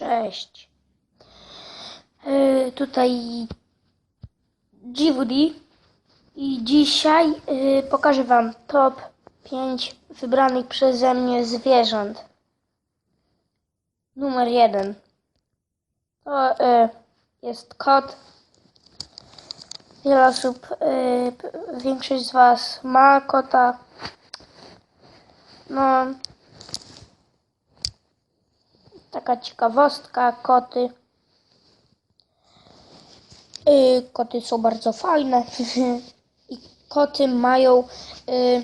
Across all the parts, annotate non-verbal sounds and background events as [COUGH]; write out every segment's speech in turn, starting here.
Cześć. Yy, tutaj GWD i dzisiaj yy, pokażę Wam top 5 wybranych przeze mnie zwierząt. Numer 1 to yy, jest kot. Wiele osób, yy, większość z Was ma kota. No, taka ciekawostka, koty. Y, koty są bardzo fajne [LAUGHS] i koty mają, y,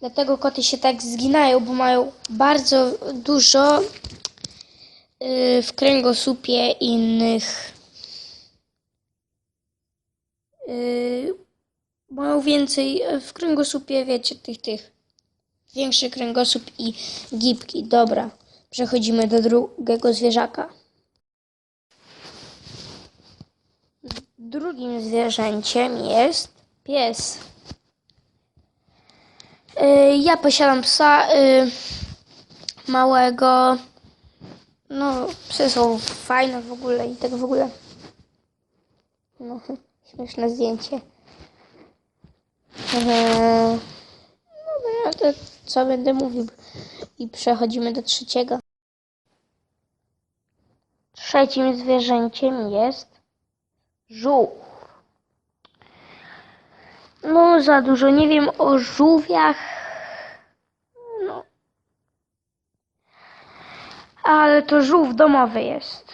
dlatego koty się tak zginają, bo mają bardzo dużo y, w kręgosłupie innych. Y, mają więcej w kręgosłupie, wiecie, tych, tych. Większy kręgosłup i gibki. Dobra, przechodzimy do drugiego zwierzaka. Drugim zwierzęciem jest pies. Y, Ja posiadam psa y, małego. No, psy są fajne w ogóle i tak w ogóle. No, [LAUGHS] śmieszne zdjęcie. Eee, Dobra, to co będę mówił? I przechodzimy do trzeciego. Trzecim zwierzęciem jest żółw. No, za dużo nie wiem o żółwiach. No. Ale to żółw domowy jest.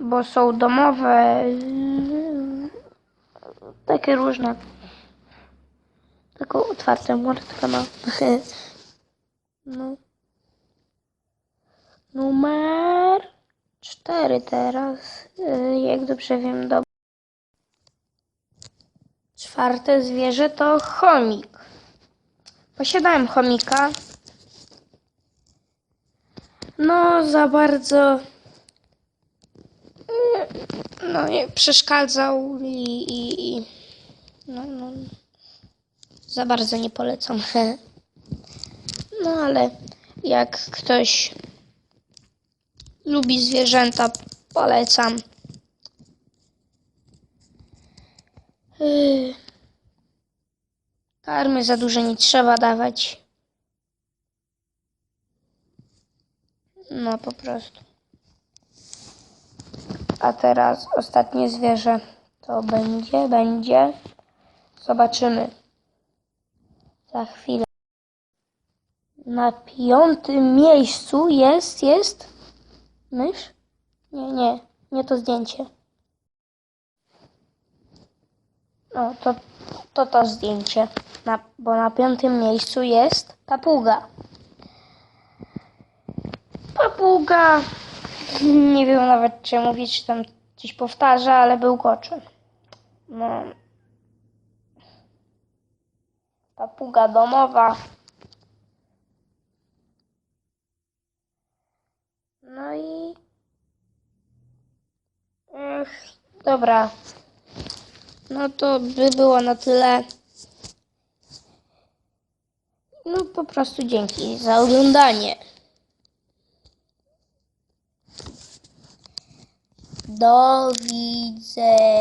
Bo są domowe. Takie różne. Taką otwartą mordkę ma. [LAUGHS] No. Numer cztery teraz. yy, Jak dobrze wiem, do Czwarte zwierzę to chomik. Posiadałem chomika. No, za bardzo. yy, No, nie, przeszkadzał i. i, i no, no, za bardzo nie polecam. [LAUGHS] No, ale jak ktoś lubi zwierzęta, polecam. Yy. Karmy za dużo nie trzeba dawać. No po prostu. A teraz ostatnie zwierzę. To będzie, będzie. Zobaczymy. Za chwilę. Na piątym miejscu jest, jest mysz? Nie, nie, nie to zdjęcie. No, to to, to zdjęcie, na, bo na piątym miejscu jest papuga. Papuga, [LAUGHS] nie wiem nawet czy mówić, czy tam coś powtarza, ale był goczy. No. Papuga domowa. No i... Ech, dobra. No to by było na tyle. No po prostu dzięki za oglądanie. Do widzenia.